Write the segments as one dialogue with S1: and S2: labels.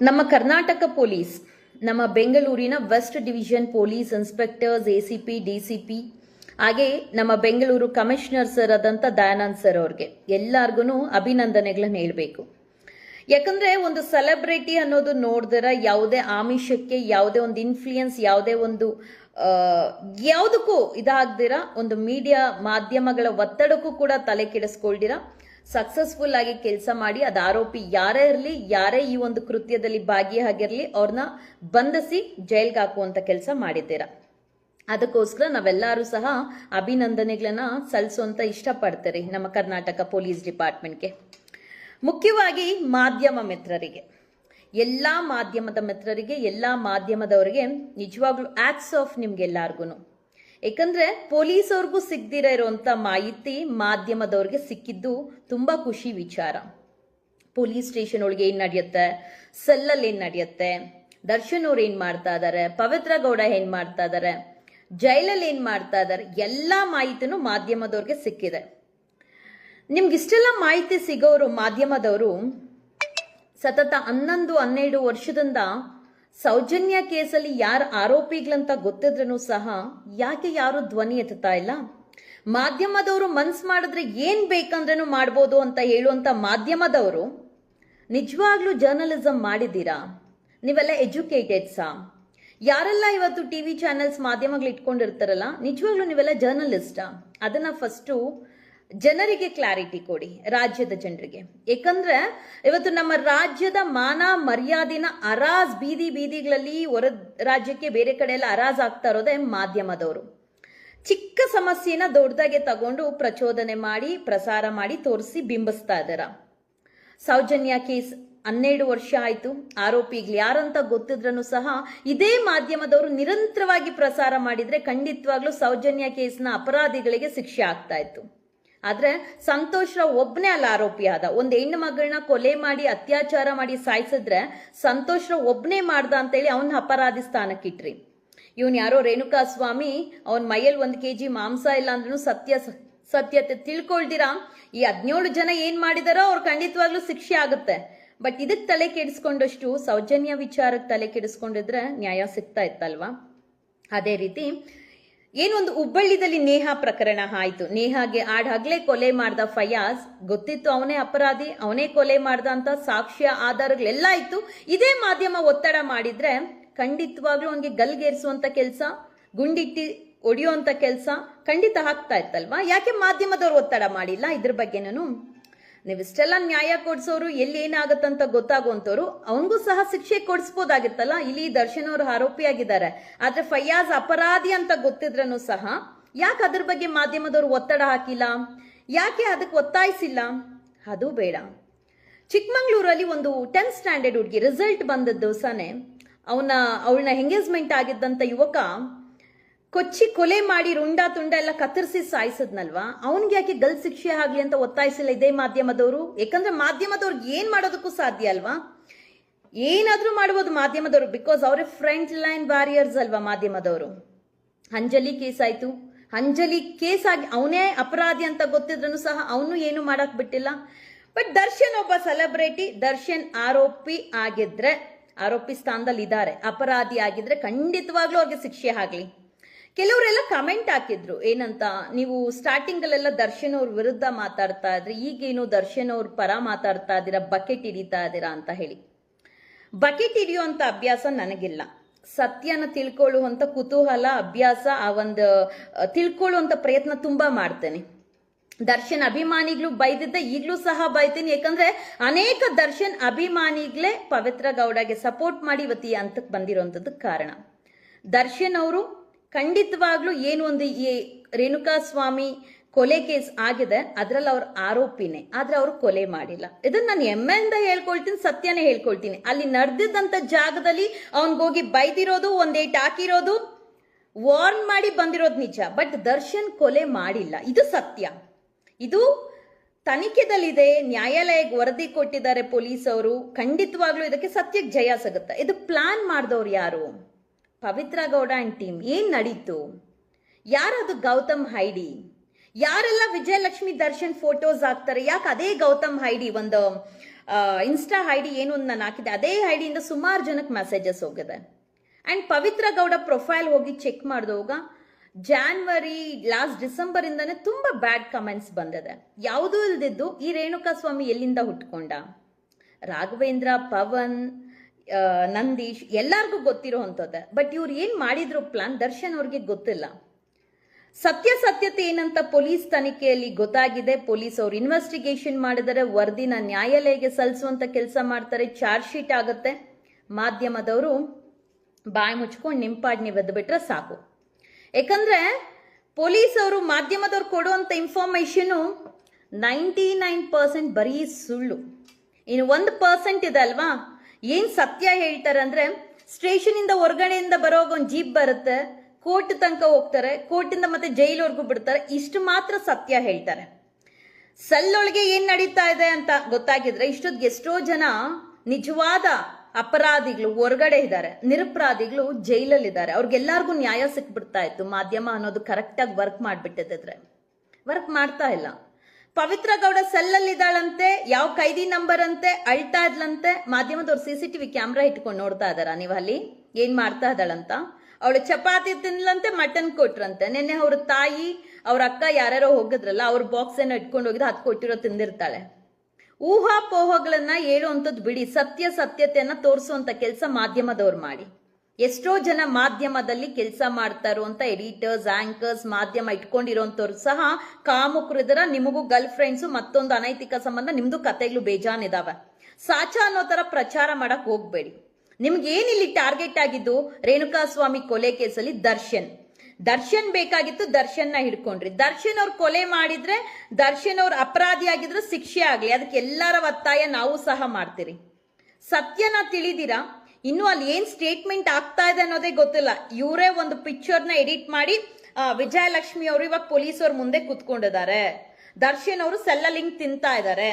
S1: ನಮ್ಮ ಕರ್ನಾಟಕ ಪೊಲೀಸ್, ನಮ್ಮ ಬೆಂಗಳೂರಿನ west division police inspectors ACP DCP ಹಾಗೆ ನಮ್ಮ ಬೆಂಗಳೂರು ಕಮಿಷನರ್ ಸರ್ ಆದಂಥ ದಯಾನಂದ್ ಸರ್ ಅವ್ರಿಗೆ ಎಲ್ಲಾರ್ಗು ಅಭಿನಂದನೆಗಳನ್ನ ಹೇಳಬೇಕು. ಯಾಕಂದ್ರೆ ಒಂದು ಸೆಲೆಬ್ರಿಟಿ ಅನ್ನೋದು ನೋಡಿದ್ರೆ ಯಾವುದೇ ಆಮಿಷಕ್ಕೆ, ಯಾವುದೇ ಒಂದು ಇನ್ಫ್ಲೂಯೆನ್ಸ್ ಯಾವುದೇ ಒಂದು ಯಾವುದಕ್ಕೂ ಇದಾಗ್ದಿರ, ಒಂದು ಮೀಡಿಯಾ ಮಾಧ್ಯಮಗಳ ಒತ್ತಡಕ್ಕೂ ಕೂಡ ತಲೆ ಕೆಡಿಸ್ಕೊಳ್ದಿರ. ಸಕ್ಸಸ್ಫುಲ್ ಆಗಿ ಕೆಲಸ ಮಾಡಿ, ಅದು ಆರೋಪಿ ಯಾರೇ ಇರಲಿ, ಯಾರೇ ಈ ಒಂದು ಕೃತ್ಯದಲ್ಲಿ ಭಾಗಿಯಾಗಿರಲಿ ಅವ್ರನ್ನ ಬಂಧಿಸಿ ಜೈಲ್ಗೆ ಹಾಕುವಂತ ಕೆಲಸ ಮಾಡಿದ್ದೀರಾ. ಅದಕ್ಕೋಸ್ಕರ ನಾವೆಲ್ಲರೂ ಸಹ ಅಭಿನಂದನೆಗಳನ್ನ ಸಲ್ಲಿಸುವಂತ ಇಷ್ಟಪಡ್ತೀರಿ ನಮ್ಮ ಕರ್ನಾಟಕ ಪೊಲೀಸ್ ಡಿಪಾರ್ಟ್ಮೆಂಟ್ಗೆ. ಮುಖ್ಯವಾಗಿ ಮಾಧ್ಯಮ ಮಿತ್ರರಿಗೆ. ಎಲ್ಲ ಮಾಧ್ಯಮದ ಮಿತ್ರರಿಗೆ, ಎಲ್ಲ ಮಾಧ್ಯಮದವರಿಗೆ ನಿಜವಾಗ್ಲೂ ಆಕ್ಸ್ ಆಫ್ ನಿಮ್ಗೆಲ್ಲಾರ್ಗು ಯಾಕಂದ್ರೆ ಪೊಲೀಸವ್ರಿಗೂ ಸಿಗದಿರ ಇರುವಂತ ಮಾಹಿತಿ ಮಾಧ್ಯಮದವ್ರಿಗೆ ಸಿಕ್ಕಿದ್ದು ತುಂಬಾ ಖುಷಿ ವಿಚಾರ. ಪೊಲೀಸ್ ಸ್ಟೇಷನ್ ಒಳಗೆ ಏನ್ ನಡೆಯುತ್ತೆ? ಸೆಲ್ಲಲ್ಲಿ ಏನ್ ನಡೆಯುತ್ತೆ? ದರ್ಶನ್ ಅವ್ರು ಏನ್ ಮಾಡ್ತಾ ಇದಾರೆ? ಪವಿತ್ರ ಗೌಡ ಏನ್ ಮಾಡ್ತಾ ಇದಾರೆ? ಜೈಲಲ್ಲಿ ಏನ್ ಮಾಡ್ತಾ ಇದಾರೆ? ಎಲ್ಲಾ ಮಾಹಿತಿನೂ ಮಾಧ್ಯಮದವ್ರಿಗೆ ಸಿಕ್ಕಿದೆ. ನಿಮ್ಗೆ ಇಷ್ಟೆಲ್ಲ ಮಾಹಿತಿ ಸಿಗೋರು ಮಾಧ್ಯಮದವರು ಸತತ ಹನ್ನೊಂದು, ಹನ್ನೆರಡು ವರ್ಷದಿಂದ ಸೌಜನ್ಯ ಕೇಸಲ್ಲಿ ಯಾರು ಆರೋಪಿಗಳಂತ ಗೊತ್ತಿದ್ರೂ ಸಹ ಯಾಕೆ ಯಾರು ಧ್ವನಿ ಎತ್ತುತ್ತಾ ಇಲ್ಲ? ಮಾಧ್ಯಮದವರು ಮನ್ಸ್ ಮಾಡಿದ್ರೆ ಏನ್ ಬೇಕಂದ್ರೂ ಮಾಡ್ಬೋದು ಅಂತ ಹೇಳುವಂತ ಮಾಧ್ಯಮದವರು ನಿಜವಾಗ್ಲೂ ಜರ್ನಲಿಸಂ ಮಾಡಿದ್ದೀರಾ? ನೀವೆಲ್ಲ ಎಜುಕೇಟೆಡ್ಸಾ ಯಾರೆಲ್ಲ ಇವತ್ತು ಟಿವಿ ಚಾನೆಲ್ಸ್ ಮಾಧ್ಯಮಗಳು ಇಟ್ಕೊಂಡಿರ್ತಾರಲ್ಲ ನಿಜವಾಗ್ಲೂ ನೀವೆಲ್ಲ ಜರ್ನಲಿಸ್ಟಾ ಅದನ್ನ ಫಸ್ಟು ಜನರಿಗೆ ಕ್ಲಾರಿಟಿ ಕೊಡಿ, ರಾಜ್ಯದ ಜನರಿಗೆ. ಏಕಂದ್ರೆ ಇವತ್ತು ನಮ್ಮ ರಾಜ್ಯದ ಮಾನ ಮರ್ಯಾದಿನ ಅರಾಜ್ ಬೀದಿ ಬೀದಿಗಳಲ್ಲಿ ಹೊರ ರಾಜ್ಯಕ್ಕೆ ಬೇರೆ ಕಡೆ ಎಲ್ಲ ಅರಾಜ್ ಆಗ್ತಾ ಇರೋದೇ ಮಾಧ್ಯಮದವರು. ಚಿಕ್ಕ ಸಮಸ್ಯೆನ ದೊಡ್ಡದಾಗೆ ತಗೊಂಡು ಪ್ರಚೋದನೆ ಮಾಡಿ, ಪ್ರಸಾರ ಮಾಡಿ ತೋರಿಸಿ ಬಿಂಬಿಸ್ತಾ ಇದ್ದಾರ ಸೌಜನ್ಯ ಕೇಸ್ ಹನ್ನೆರಡು ವರ್ಷ ಆಯ್ತು. ಆರೋಪಿಗಳು ಯಾರಂತ ಗೊತ್ತಿದ್ರೂ ಸಹ ಇದೇ ಮಾಧ್ಯಮದವರು ನಿರಂತರವಾಗಿ ಪ್ರಸಾರ ಮಾಡಿದ್ರೆ ಖಂಡಿತವಾಗ್ಲೂ ಸೌಜನ್ಯ ಕೇಸ್ನ ಅಪರಾಧಿಗಳಿಗೆ ಶಿಕ್ಷೆ ಆಗ್ತಾ ಇತ್ತು. ಆದ್ರೆ ಸಂತೋಷ್ ರಾವ್ ಒಬ್ನೇ ಅಲ್ಲ ಆರೋಪಿ ಆದ. ಒಂದು ಹೆಣ್ಣು ಮಗಳನ್ನ ಕೊಲೆ ಮಾಡಿ, ಅತ್ಯಾಚಾರ ಮಾಡಿ ಸಾಯಿಸಿದ್ರೆ ಸಂತೋಷ್ ರಾವ್ ಒಬ್ನೇ ಮಾಡ್ದ ಅಂತೇಳಿ ಅವನ ಅಪರಾಧಿ ಸ್ಥಾನಕ್ಕಿಟ್ರಿ ಇವನ್ ಯಾರೋ ರೇಣುಕಾ ಸ್ವಾಮಿ, ಅವನ್ ಮೈಯಲ್ಲಿ ಒಂದ್ ಕೆಜಿ ಮಾಂಸ ಇಲ್ಲ ಅಂದ್ರೂ ಸತ್ಯ ಸತ್ಯತೆ ತಿಳ್ಕೊಳ್ದಿರಾ? ಈ ಹದಿನೇಳು ಜನ ಏನ್ ಮಾಡಿದಾರೋ ಅವ್ರು ಖಂಡಿತವಾಗ್ಲೂ ಶಿಕ್ಷೆ ಆಗುತ್ತೆ. ಬಟ್ ಇದಕ್ ತಲೆ ಕೆಡಿಸ್ಕೊಂಡಷ್ಟು, ಸೌಜನ್ಯ ವಿಚಾರಕ್ಕೆ ತಲೆ ಕೆಡಿಸ್ಕೊಂಡಿದ್ರೆ ನ್ಯಾಯ ಸಿಗ್ತಾ ಇತ್ತಲ್ವಾ? ಅದೇ ರೀತಿ ಏನೊಂದು ಹುಬ್ಬಳ್ಳಿದಲ್ಲಿ ನೇಹಾ ಪ್ರಕರಣ ಆಯ್ತು. ನೇಹಾಗೆ ಆಡ್ ಹಗ್ಲೆ ಕೊಲೆ ಮಾಡ್ದ ಫಯಾಜ್, ಗೊತ್ತಿತ್ತು ಅವನೇ ಅಪರಾಧಿ, ಅವನೇ ಕೊಲೆ ಮಾಡ್ದ ಅಂತ ಸಾಕ್ಷ್ಯ ಆಧಾರಗಳೆಲ್ಲ ಇತ್ತು. ಇದೇ ಮಾಧ್ಯಮ ಒತ್ತಡ ಮಾಡಿದ್ರೆ ಖಂಡಿತವಾಗ್ಲೂ ಅವನಿಗೆ ಗಲ್ಗೇರಿಸುವಂತ ಕೆಲಸ, ಗುಂಡಿಟ್ಟಿ ಹೊಡೆಯುವಂತ ಕೆಲಸ ಖಂಡಿತ ಆಗ್ತಾ ಇತ್ತಲ್ವಾ? ಯಾಕೆ ಮಾಧ್ಯಮದವ್ರು ಒತ್ತಡ ಮಾಡಿಲ್ಲ? ಇದ್ರ ಬಗ್ಗೆನೂ ನೀವಿಷ್ಟೆಲ್ಲ ನ್ಯಾಯ ಕೊಡ್ಸೋರು ಎಲ್ಲಿ ಏನಾಗತ್ತಂತ ಗೊತ್ತಾಗುವಂತವ್ರು ಅವನಿಗೂ ಸಹ ಶಿಕ್ಷೆ ಕೊಡಿಸ್ಬೋದಾಗಿತ್ತಲ್ಲ? ಇಲ್ಲಿ ದರ್ಶನ್ ಅವರು ಆರೋಪಿಯಾಗಿದ್ದಾರೆ. ಆದ್ರೆ ಫಯ್ಯಾಜ್ ಅಪರಾಧಿ ಅಂತ ಗೊತ್ತಿದ್ರೂ ಸಹ ಯಾಕೆ ಅದ್ರ ಬಗ್ಗೆ ಮಾಧ್ಯಮದವರು ಒತ್ತಡ ಹಾಕಿಲ್ಲ? ಯಾಕೆ ಅದಕ್ಕೆ ಒತ್ತಾಯಿಸಿಲ್ಲ? ಅದು ಬೇಡ. ಚಿಕ್ಕಮಂಗ್ಳೂರಲ್ಲಿ ಒಂದು ಟೆಂತ್ ಸ್ಟ್ಯಾಂಡರ್ಡ್ ಹುಡುಗಿ ರಿಸಲ್ಟ್ ಬಂದ ದಿವಸನೇ ಅವನ ಅವಳನ್ನ ಎಂಗೇಜ್ಮೆಂಟ್ ಆಗಿದ್ದಂತ ಯುವಕ ಕೊಚ್ಚಿ ಕೊಲೆ ಮಾಡಿ ರುಂಡ ತುಂಡ ಎಲ್ಲ ಕತ್ತರಿಸಿ ಸಾಯಿಸದ್ನಲ್ವಾ? ಅವನ್ಗೆ ಯಾಕೆ ಗಲ್ ಶಿಕ್ಷೆ ಆಗ್ಲಿ ಅಂತ ಒತ್ತಾಯಿಸಿಲ್ಲ ಇದೇ ಮಾಧ್ಯಮದವರು? ಯಾಕಂದ್ರೆ ಮಾಧ್ಯಮದವ್ರಿಗೆ ಏನ್ ಮಾಡೋದಕ್ಕೂ ಸಾಧ್ಯ ಅಲ್ವಾ? ಏನಾದ್ರೂ ಮಾಡ್ಬೋದು ಮಾಧ್ಯಮದವರು ಬಿಕಾಸ್ ಅವರೇ ಫ್ರಂಟ್ ಲೈನ್ ವಾರಿಯರ್ಸ್ ಅಲ್ವಾ ಮಾಧ್ಯಮದವರು? ಅಂಜಲಿ ಕೇಸ್ ಆಯ್ತು. ಅಂಜಲಿ ಕೇಸ್ ಆಗಿ ಅವನೇ ಅಪರಾಧಿ ಅಂತ ಗೊತ್ತಿದ್ರು ಸಹ ಅವನು ಏನು ಮಾಡಕ್ ಬಿಟ್ಟಿಲ್ಲ. ಬಟ್ ದರ್ಶನ್ ಒಬ್ಬ ಸೆಲೆಬ್ರಿಟಿ ದರ್ಶನ್ ಆರೋಪಿ ಆಗಿದ್ರೆ, ಆರೋಪಿ ಸ್ಥಾನದಲ್ಲಿ ಇದ್ದಾರೆ ಅಪರಾಧಿ ಆಗಿದ್ರೆ ಖಂಡಿತವಾಗ್ಲೂ ಅವ್ರಿಗೆ ಶಿಕ್ಷೆ ಆಗ್ಲಿ. ಕೆಲವರೆಲ್ಲ ಕಮೆಂಟ್ ಹಾಕಿದ್ರು. ಏನಂತ, ನೀವು ಸ್ಟಾರ್ಟಿಂಗ್ ಅಲ್ಲೆಲ್ಲ ದರ್ಶನ್ ಅವ್ರ ವಿರುದ್ಧ ಮಾತಾಡ್ತಾ ಇದ್ರಿ, ಈಗೇನು ದರ್ಶನ್ ಅವ್ರ ಪರ ಮಾತಾಡ್ತಾ ಇದ್ದೀರಾ, ಬಕೆಟ್ ಹಿಡಿತಾ ಇದ್ದೀರಾ ಅಂತ ಹೇಳಿ. ಬಕೆಟ್ ಹಿಡಿಯುವಂತ ಅಭ್ಯಾಸ ನನಗಿಲ್ಲ. ಸತ್ಯನ ತಿಳ್ಕೊಳ್ಳುವಂತ ಕುತೂಹಲ, ಅಭ್ಯಾಸ, ಆ ಒಂದು ತಿಳ್ಕೊಳ್ಳುವಂಥ ಪ್ರಯತ್ನ ತುಂಬಾ ಮಾಡ್ತೇನೆ. ದರ್ಶನ್ ಅಭಿಮಾನಿಗಳು ಬೈದಿದ್ದೆ, ಈಗಲೂ ಸಹ ಬೈತೀನಿ. ಯಾಕಂದ್ರೆ ಅನೇಕ ದರ್ಶನ್ ಅಭಿಮಾನಿಗಳೇ ಪವಿತ್ರ ಗೌಡಗೆ ಸಪೋರ್ಟ್ ಮಾಡಿ ಇವತ್ತು ಈ ಹಂತಕ್ಕೆ ಬಂದಿರೋಂಥದ್ದು ಕಾರಣ. ದರ್ಶನ್ ಅವರು ಖಂಡಿತವಾಗ್ಲೂ ಏನು ಒಂದು ಈ ರೇಣುಕಾ ಸ್ವಾಮಿ ಕೊಲೆ ಕೇಸ್ ಆಗಿದೆ, ಅದರಲ್ಲಿ ಅವ್ರ ಆರೋಪಿನೇ. ಆದ್ರೆ ಅವ್ರು ಕೊಲೆ ಮಾಡಿಲ್ಲ. ಇದನ್ನ ನಾನು ಹೆಮ್ಮೆಯಿಂದ ಹೇಳ್ಕೊಳ್ತೀನಿ, ಸತ್ಯನೇ ಹೇಳ್ಕೊಳ್ತೀನಿ. ಅಲ್ಲಿ ನಡೆದಿದ್ದಂತ ಜಾಗದಲ್ಲಿ ಅವನ್ಗೋಗಿ ಬೈದಿರೋದು, ಒಂದೇಟ್ ಹಾಕಿರೋದು, ವಾರ್ನ್ ಮಾಡಿ ಬಂದಿರೋದು ನಿಜ. ಬಟ್ ದರ್ಶನ್ ಕೊಲೆ ಮಾಡಿಲ್ಲ. ಇದು ಸತ್ಯ. ಇದು ತನಿಖೆದಲ್ಲಿದೆ, ನ್ಯಾಯಾಲಯಕ್ಕೆ ವರದಿ ಕೊಟ್ಟಿದ್ದಾರೆ ಪೊಲೀಸ್ ಅವರು ಖಂಡಿತವಾಗ್ಲೂ ಇದಕ್ಕೆ ಸತ್ಯಕ್ಕೆ ಜಯ ಸಿಗುತ್ತೆ. ಇದು ಪ್ಲಾನ್ ಮಾಡಿದವ್ರು ಯಾರು? ಪವಿತ್ರ ಗೌಡ ಆ್ಯಂಡ್ ಟೀಮ್ ಏನು ನಡೀತು? ಯಾರದು ಗೌತಮ್ ಹೈಡಿ? ಯಾರೆಲ್ಲ ವಿಜಯಲಕ್ಷ್ಮಿ ದರ್ಶನ್ ಫೋಟೋಸ್ ಹಾಕ್ತಾರೆ? ಯಾಕೆ ಅದೇ ಗೌತಮ್ ಹೈಡಿ ಒಂದು ಇನ್ಸ್ಟಾ ಹೈಡಿ ಏನು ಒಂದು ನಾನು ಹಾಕಿದೆ ಅದೇ ಹೈಡಿಯಿಂದ ಸುಮಾರು ಜನಕ್ಕೆ ಮೆಸೇಜಸ್ ಹೋಗಿದೆ. ಆ್ಯಂಡ್ ಪವಿತ್ರ ಗೌಡ ಪ್ರೊಫೈಲ್ ಹೋಗಿ ಚೆಕ್ ಮಾಡಿದವಾಗ ಜಾನ್ವರಿ ಲಾಸ್ಟ್ ಡಿಸೆಂಬರ್ ತುಂಬ ಬ್ಯಾಡ್ ಕಮೆಂಟ್ಸ್ ಬಂದಿದೆ. ಯಾವುದೂ ಇಲ್ದಿದ್ದು ಈ ರೇಣುಕಾ ಸ್ವಾಮಿ ಎಲ್ಲಿಂದ ಹುಟ್ಕೊಂಡ? ರಾಘವೇಂದ್ರ, ಪವನ್ ನಂದೀಶ್ ಎಲ್ಲರಿಗೂ ಗೊತ್ತಿರೋ ಅಂಥದ್ದೆ ಬಟ್ ಇವ್ರು ಏನು ಮಾಡಿದ್ರು ಪ್ಲಾನ್ ದರ್ಶನ್ ಅವ್ರಿಗೆ ಗೊತ್ತಿಲ್ಲ. ಸತ್ಯ ಸತ್ಯತೆ ಏನಂತ ಪೊಲೀಸ್ ತನಿಖೆಯಲ್ಲಿ ಗೊತ್ತಾಗಿದೆ. ಪೊಲೀಸ್ ಅವ್ರು ಇನ್ವೆಸ್ಟಿಗೇಷನ್ ಮಾಡಿದರೆ ವರದಿನ ನ್ಯಾಯಾಲಯಕ್ಕೆ ಸಲ್ಲಿಸುವಂತ ಕೆಲಸ ಮಾಡ್ತಾರೆ ಚಾರ್ಜ್ ಶೀಟ್ ಆಗುತ್ತೆ. ಮಾಧ್ಯಮದವರು ಬಾಯಿ ಮುಚ್ಕೊಂಡು ನಿಂಪಾಡ್ನಿ ನೀವು ಬಿಟ್ರೆ ಸಾಕು. ಯಾಕಂದ್ರೆ ಪೊಲೀಸ್ ಅವರು ಮಾಧ್ಯಮದವ್ರು ಕೊಡುವಂತ ಇನ್ಫಾರ್ಮೇಶನು ನೈಂಟಿ ನೈನ್ ಪರ್ಸೆಂಟ್ ಬರೀ ಸುಳ್ಳು. ಇನ್ನು ಒಂದು ಪರ್ಸೆಂಟ್ ಇದೆ ಅಲ್ವಾ? ಏನ್ ಸತ್ಯ ಹೇಳ್ತಾರೆ ಅಂದ್ರೆ ಸ್ಟೇಷನ್ ಇಂದ ಹೊರಗಡೆಯಿಂದ ಬರೋ ಒಂದು ಜೀಪ್ ಬರುತ್ತೆ, ಕೋರ್ಟ್ ತನಕ ಹೋಗ್ತಾರೆ, ಕೋರ್ಟಿಂದ ಮತ್ತೆ ಜೈಲ್ವರೆಗೂ ಬಿಡ್ತಾರೆ, ಇಷ್ಟು ಮಾತ್ರ ಸತ್ಯ ಹೇಳ್ತಾರೆ. ಸಲ್ಲೊಳಗೆ ಏನ್ ನಡೀತಾ ಇದೆ ಅಂತ ಗೊತ್ತಾಗಿದ್ರೆ ಇಷ್ಟೊತ್ತಿಗೆ ಎಷ್ಟೋ ಜನ ನಿಜವಾದ ಅಪರಾಧಿಗಳು ಹೊರಗಡೆ ಇದ್ದಾರೆ, ನಿರಪರಾಧಿಗಳು ಜೈಲಲ್ಲಿದ್ದಾರೆ, ಅವ್ರಿಗೆಲ್ಲರಿಗೂ ನ್ಯಾಯ ಸಿಕ್ಬಿಡ್ತಾ ಇತ್ತು, ಮಾಧ್ಯಮ ಅನ್ನೋದು ಕರೆಕ್ಟಾಗಿ ವರ್ಕ್ ಮಾಡಿಬಿಟ್ಟಿದ್ರೆ ವರ್ಕ್ ಮಾಡ್ತಾ ಇಲ್ಲ. ಪವಿತ್ರ ಗೌಡ ಸೆಲ್ಲಲ್ಲಿದ್ದಾಳಂತೆ, ಯಾವ ಕೈದಿ ನಂಬರ್ ಅಂತೆ ಅಳ್ತಾ ಇದ್ಲಂತೆ, ಮಾಧ್ಯಮದವ್ರು ಸಿ ಸಿ ಟಿವಿ ಕ್ಯಾಮ್ರಾ ಇಟ್ಕೊಂಡು ನೋಡ್ತಾ ಇದಾರ ನೀವು ಅಲ್ಲಿ ಏನ್ ಮಾಡ್ತಾ ಇದ್ದಾಳಂತ? ಅವಳು ಚಪಾತಿ ತಿನ್ಲಂತೆ, ಮಟನ್ ಕೊಟ್ರಂತೆ. ನಿನ್ನೆ ಅವ್ರ ತಾಯಿ, ಅವ್ರ ಅಕ್ಕ ಯಾರ್ಯಾರೋ ಹೋಗಿದ್ರಲ್ಲ, ಅವ್ರ ಬಾಕ್ಸ್ ಏನೋ ಇಟ್ಕೊಂಡು ಹೋಗಿದ್ರೆ ಹತ್ತು ಕೊಟ್ಟಿರೋ ತಿಂದಿರ್ತಾಳೆ. ಊಹಾಪೋಹಗಳನ್ನ ಹೇಳುವಂಥದ್ದು ಬಿಡಿ, ಸತ್ಯ ಸತ್ಯತೆಯನ್ನ ತೋರಿಸುವಂತ ಕೆಲಸ ಮಾಧ್ಯಮದವ್ರು ಮಾಡಿ. ಎಷ್ಟೋ ಜನ ಮಾಧ್ಯಮದಲ್ಲಿ ಕೆಲಸ ಮಾಡ್ತಾರೋ ಅಂತ ಎಡಿಟರ್ಸ್ ಆಂಕರ್ಸ್ ಮಾಧ್ಯಮ ಇಟ್ಕೊಂಡಿರೋಂಥವ್ರು ಸಹ ಕಾಮುಕರಿದ್ರ ನಿಮಗೂ ಗರ್ಲ್ ಫ್ರೆಂಡ್ಸು ಮತ್ತೊಂದು ಅನೈತಿಕ ಸಂಬಂಧ, ನಿಮ್ದು ಕತೆಗಳು ಬೇಜಾನಿದಾವೆ. ಸಾಚ ಅನ್ನೋ ತರ ಪ್ರಚಾರ ಮಾಡಕ್ ಹೋಗ್ಬೇಡಿ. ನಿಮ್ಗೆ ಏನಿಲ್ಲಿ ಟಾರ್ಗೆಟ್ ಆಗಿದ್ದು ರೇಣುಕಾ ಸ್ವಾಮಿ ಕೊಲೆ ಕೇಸಲ್ಲಿ ದರ್ಶನ್. ದರ್ಶನ್ ಬೇಕಾಗಿತ್ತು ದರ್ಶನ್ನ ಹಿಡ್ಕೊಂಡ್ರಿ. ದರ್ಶನ್ ಅವ್ರು ಕೊಲೆ ಮಾಡಿದ್ರೆ, ದರ್ಶನ್ ಅವ್ರ ಅಪರಾಧಿ ಆಗಿದ್ರೆ ಶಿಕ್ಷೆ ಆಗ್ಲಿ. ಅದಕ್ಕೆ ಎಲ್ಲರ ಒತ್ತಾಯ ನಾವು ಸಹ ಮಾಡ್ತೀರಿ. ಸತ್ಯನ ತಿಳಿದಿರಾ? ಇನ್ನು ಅಲ್ಲಿ ಏನ್ ಸ್ಟೇಟ್ಮೆಂಟ್ ಆಗ್ತಾ ಇದೆ ಅನ್ನೋದೇ ಗೊತ್ತಿಲ್ಲ. ಇವರೇ ಒಂದು ಪಿಕ್ಚರ್ನ ಎಡಿಟ್ ಮಾಡಿ ವಿಜಯಲಕ್ಷ್ಮಿ ಅವರು ಇವಾಗ ಪೊಲೀಸ್ ಅವ್ರ ಮುಂದೆ ಕುತ್ಕೊಂಡಿದ್ದಾರೆ. ದರ್ಶನ್ ಅವರು ಸೆಲ್ಲ ತಿಂತಾ ಇದ್ದಾರೆ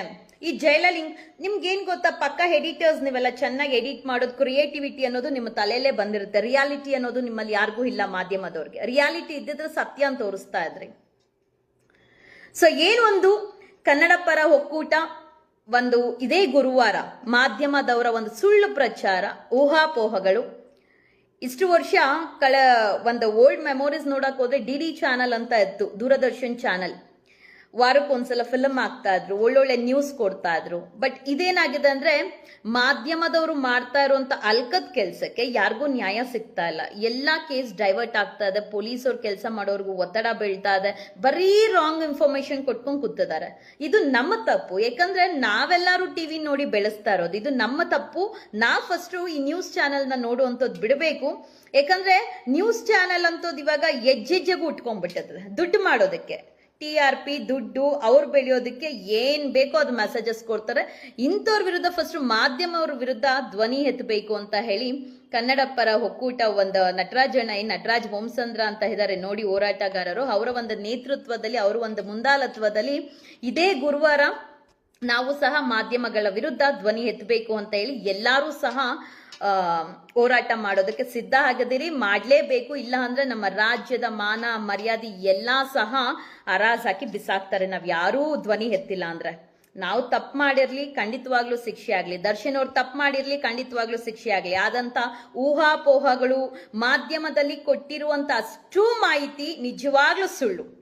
S1: ಈ ಜೈಲ ಲಿಂಕ್ ನಿಮ್ಗೆ ಏನ್ ಗೊತ್ತಾ? ಪಕ್ಕ ಎಡಿಟರ್ಸ್ ನೀವೆಲ್ಲ ಚೆನ್ನಾಗಿ ಎಡಿಟ್ ಮಾಡೋದು ಕ್ರಿಯೇಟಿವಿಟಿ ಅನ್ನೋದು ನಿಮ್ಮ ತಲೆಯಲ್ಲೇ ಬಂದಿರುತ್ತೆ. ರಿಯಾಲಿಟಿ ಅನ್ನೋದು ನಿಮ್ಮಲ್ಲಿ ಯಾರಿಗೂ ಇಲ್ಲ ಮಾಧ್ಯಮದವ್ರಿಗೆ. ರಿಯಾಲಿಟಿ ಇದ್ದಿದ್ರೆ ಸತ್ಯ ಅಂತ ತೋರಿಸ್ತಾ ಇದ್ರಿ. ಸೊ ಏನೊಂದು ಕನ್ನಡ ಪರ ಒಕ್ಕೂಟ ಒಂದು ಇದೇ ಗುರುವಾರ ಮಾಧ್ಯಮದವರ ಒಂದು ಸುಳ್ಳು ಪ್ರಚಾರ, ಊಹಾಪೋಹಗಳು. ಇಷ್ಟು ವರ್ಷ ಕಳ, ಒಂದು ಓಲ್ಡ್ ಮೆಮೊರೀಸ್ ನೋಡಕ್ ಹೋದ್ರೆ ಡಿ ಡಿ ಚಾನಲ್ ಅಂತ ಇತ್ತು, ದೂರದರ್ಶನ್ ಚಾನಲ್ ವಾರಕ್ಕೊಂದ್ಸಲ ಫಿಲಮ್ ಆಗ್ತಾ ಇದ್ರು ಒಳ್ಳೊಳ್ಳೆ ನ್ಯೂಸ್ ಕೊಡ್ತಾ ಇದ್ರು ಬಟ್ ಇದೇನಾಗಿದೆ ಅಂದ್ರೆ, ಮಾಧ್ಯಮದವರು ಮಾಡ್ತಾ ಇರುವಂತ ಅಲ್ಕದ್ ಕೆಲ್ಸಕ್ಕೆ ಯಾರಿಗೂ ನ್ಯಾಯ ಸಿಗ್ತಾ ಇಲ್ಲ. ಎಲ್ಲಾ ಕೇಸ್ ಡೈವರ್ಟ್ ಆಗ್ತಾ ಇದೆ. ಪೊಲೀಸ್ ಅವ್ರ ಕೆಲಸ ಮಾಡೋರ್ಗು ಒತ್ತಡ ಬೀಳ್ತಾ ಇದೆ. ಬರೀ ರಾಂಗ್ ಇನ್ಫಾರ್ಮೇಶನ್ ಕೊಟ್ಕೊಂಡು ಕೂತಿದ್ದಾರೆ. ಇದು ನಮ್ಮ ತಪ್ಪು. ಯಾಕಂದ್ರೆ ನಾವೆಲ್ಲರೂ ಟಿವಿ ನೋಡಿ ಬೆಳೆಸ್ತಾ ಇರೋದು. ಇದು ನಮ್ಮ ತಪ್ಪು. ನಾ ಫಸ್ಟ್ ಈ ನ್ಯೂಸ್ ಚಾನೆಲ್ನ ನೋಡುವಂಥದ್ದು ಬಿಡಬೇಕು. ಯಾಕಂದ್ರೆ ನ್ಯೂಸ್ ಚಾನೆಲ್ ಅಂತದ್ದು ಇವಾಗ ಹೆಜ್ಜೆಜ್ಜೆಗೂ ಉಟ್ಕೊಂಡ್ಬಿಟ್ಟದ. ದುಡ್ಡು ಮಾಡೋದಕ್ಕೆ. ಟಿ ಆರ್ ಪಿ ದುಡ್ಡು ಅವ್ರು ಬೆಳೆಯೋದಕ್ಕೆ ಏನ್ ಬೇಕೋ ಅದು ಮೆಸೇಜಸ್ ಕೊಡ್ತಾರೆ. ಇಂಥವ್ರ ವಿರುದ್ಧ ಫಸ್ಟ್ ಮಾಧ್ಯಮವ್ರ ವಿರುದ್ಧ ಧ್ವನಿ ಎತ್ತಬೇಕು ಅಂತ ಹೇಳಿ ಕನ್ನಡ ಪರ ಒಕ್ಕೂಟ ಒಂದು ನಟರಾಜಣ್ಣ ನಟರಾಜ್ ಹೋಮಸಂದ್ರ ಅಂತ ಇದ್ದಾರೆ ನೋಡಿ ಹೋರಾಟಗಾರರು. ಅವರ ಒಂದು ನೇತೃತ್ವದಲ್ಲಿ, ಅವರ ಒಂದು ಮುಂದಾಳತ್ವದಲ್ಲಿ ಇದೇ ಗುರುವಾರ ನಾವು ಸಹ ಮಾಧ್ಯಮಗಳ ವಿರುದ್ಧ ಧ್ವನಿ ಎತ್ತಬೇಕು ಅಂತ ಹೇಳಿ ಎಲ್ಲರೂ ಸಹ ಹೋರಾಟ ಮಾಡೋದಕ್ಕೆ ಸಿದ್ಧ ಆಗದಿರಿ, ಮಾಡಲೇಬೇಕು. ಇಲ್ಲ ಅಂದ್ರೆ ನಮ್ಮ ರಾಜ್ಯದ ಮಾನ, ಮರ್ಯಾದೆ ಎಲ್ಲಾ ಸಹ ಹರಾಜ್ ಹಾಕಿ ಬಿಸಾಕ್ತಾರೆ. ನಾವ್ ಯಾರೂ ಧ್ವನಿ ಎತ್ತಿಲ್ಲ ಅಂದ್ರೆ. ನಾವು ತಪ್ಪು ಮಾಡಿರ್ಲಿ, ಖಂಡಿತವಾಗ್ಲೂ ಶಿಕ್ಷೆ ಆಗ್ಲಿ. ದರ್ಶನ್ ಅವ್ರು ತಪ್ಪು ಮಾಡಿರ್ಲಿ, ಖಂಡಿತವಾಗ್ಲೂ ಶಿಕ್ಷೆ ಆಗ್ಲಿ. ಆದಂತ ಊಹಾಪೋಹಗಳು ಮಾಧ್ಯಮದಲ್ಲಿ ಕೊಟ್ಟಿರುವಂತ ಅಷ್ಟು ಮಾಹಿತಿ ನಿಜವಾಗ್ಲೂ ಸುಳ್ಳು.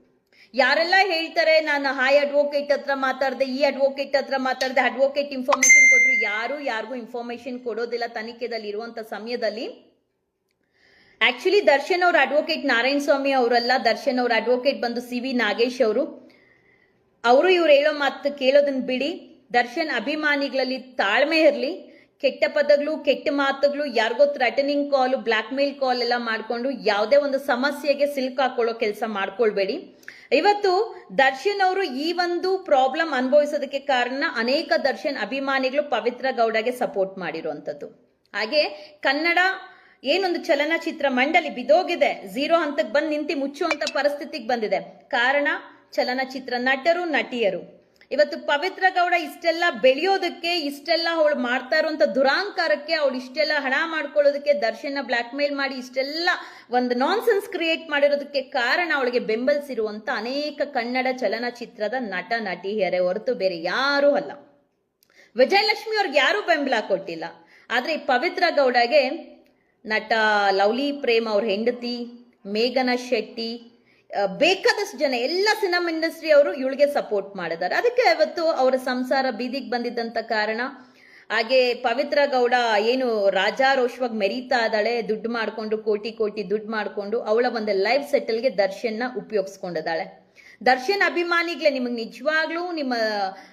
S1: ಯಾರೆಲ್ಲ ಹೇಳ್ತಾರೆ, ನಾನು ಹಾಯ್ ಅಡ್ವೊಕೇಟ್ ಹತ್ರ ಮಾತಾಡ್ದೆ, ಈ ಅಡ್ವೊಕೇಟ್ ಹತ್ರ ಮಾತಾಡ್ದೆ, ಅಡ್ವೊಕೇಟ್ ಇನ್ಫಾರ್ಮೇಶನ್ ಕೊಟ್ರು ಯಾರು ಯಾರಿಗೂ ಇನ್ಫಾರ್ಮೇಶನ್ ಕೊಡೋದಿಲ್ಲ ತನಿಖೆದಲ್ಲಿ ಇರುವಂತ ಸಮಯದಲ್ಲಿ. ಆಕ್ಚುಲಿ ದರ್ಶನ್ ಅವ್ರ ಅಡ್ವೊಕೇಟ್ ನಾರಾಯಣ ಸ್ವಾಮಿ ಅವರಲ್ಲ, ದರ್ಶನ್ ಅವ್ರ ಅಡ್ವೊಕೇಟ್ ಬಂದು ಸಿ ವಿ ನಾಗೇಶ್ ಅವರು. ಅವರು ಇವ್ರು ಹೇಳೋ ಮಾತು ಕೇಳೋದನ್ನ ಬಿಡಿ. ದರ್ಶನ್ ಅಭಿಮಾನಿಗಳಲ್ಲಿ ತಾಳ್ಮೆ ಇರಲಿ. ಕೆಟ್ಟ ಪದಗಳು ಕೆಟ್ಟ ಮಾತುಗಳು ಯಾರಿಗೋ ಥ್ರೆಟನಿಂಗ್ ಕಾಲ್ ಬ್ಲ್ಯಾಕ್ ಮೇಲ್ ಕಾಲ್ ಎಲ್ಲ ಮಾಡ್ಕೊಂಡು ಯಾವುದೇ ಒಂದು ಸಮಸ್ಯೆಗೆ ಸಿಲ್ಕ್ ಹಾಕೊಳ್ಳೋ ಕೆಲಸ ಮಾಡ್ಕೊಳ್ಬೇಡಿ. ಇವತ್ತು ದರ್ಶನ್ ಅವರು ಈ ಒಂದು ಪ್ರಾಬ್ಲಮ್ ಅನುಭವಿಸೋದಕ್ಕೆ ಕಾರಣ ಅನೇಕ ದರ್ಶನ್ ಅಭಿಮಾನಿಗಳು ಪವಿತ್ರ ಗೌಡಗೆ ಸಪೋರ್ಟ್ ಮಾಡಿರುವಂತದ್ದು ಹಾಗೆ ಕನ್ನಡ ಏನೊಂದು ಚಲನಚಿತ್ರ ಮಂಡಳಿ ಬಿದೋಗಿದೆ ಝೀರೋ ಹಂತಕ್ಕೆ ಬಂದು ನಿಂತು ಮುಚ್ಚುವಂತ ಪರಿಸ್ಥಿತಿಗೆ ಬಂದಿದೆ. ಕಾರಣ ಚಲನಚಿತ್ರ ನಟರು, ನಟಿಯರು. ಇವತ್ತು ಪವಿತ್ರ ಗೌಡ ಇಷ್ಟೆಲ್ಲ ಬೆಳೆಯೋದಕ್ಕೆ, ಇಷ್ಟೆಲ್ಲ ಅವಳು ಮಾಡ್ತಾ ಇರುವಂತ ದುರಾಂಕಾರಕ್ಕೆ ಅವಳು ಇಷ್ಟೆಲ್ಲ ಹಣ ಮಾಡ್ಕೊಳ್ಳೋದಕ್ಕೆ ದರ್ಶನ ಬ್ಲಾಕ್ ಮೇಲ್ ಮಾಡಿ ಇಷ್ಟೆಲ್ಲ ಒಂದು ನಾನ್ಸೆನ್ಸ್ ಕ್ರಿಯೇಟ್ ಮಾಡಿರೋದಕ್ಕೆ ಕಾರಣ ಅವಳಿಗೆ ಬೆಂಬಲಿಸಿರುವಂತ ಅನೇಕ ಕನ್ನಡ ಚಲನಚಿತ್ರದ ನಟ, ನಟಿಯರೇ ಹೊರತು ಬೇರೆ ಯಾರೂ ಅಲ್ಲ. ವಿಜಯಲಕ್ಷ್ಮಿ ಅವ್ರಿಗೆ ಯಾರೂ ಬೆಂಬಲ ಕೊಟ್ಟಿಲ್ಲ. ಆದ್ರೆ ಈ ಪವಿತ್ರ ಗೌಡಗೆ ನಟ ಲವ್ಲಿ ಪ್ರೇಮ್ ಅವ್ರ ಹೆಂಡತಿ, ಮೇಘನಾ ಶೆಟ್ಟಿ ಬೇಕಾದಷ್ಟು ಜನ, ಎಲ್ಲ ಸಿನಿಮಾ ಇಂಡಸ್ಟ್ರಿ ಅವರು ಇವಳಿಗೆ ಸಪೋರ್ಟ್ ಮಾಡಿದ್ದಾರೆ. ಅದಕ್ಕೆ ಇವತ್ತು ಅವರ ಸಂಸಾರ ಬೀದಿಗೆ ಬಂದಿದ್ದಂತ ಕಾರಣ, ಹಾಗೆ ಪವಿತ್ರ ಗೌಡ ಏನು ರಾಜಾರೋಷವಾಗಿ ಮೆರೀತಾ ಇದ್ದಾಳೆ, ದುಡ್ಡು ಮಾಡ್ಕೊಂಡು, ಕೋಟಿ ಕೋಟಿ ದುಡ್ಡು ಮಾಡ್ಕೊಂಡು, ಅವಳ ಒಂದು ಲೈಫ್ ಸೆಟಲ್ಗೆ ದರ್ಶನ್ನ ಉಪಯೋಗಿಸ್ಕೊಂಡಿದ್ದಾಳೆ. ದರ್ಶನ್ ಅಭಿಮಾನಿಗಳೇ, ನಿಮಗೆ ನಿಜವಾಗ್ಲೂ ನಿಮ್ಮ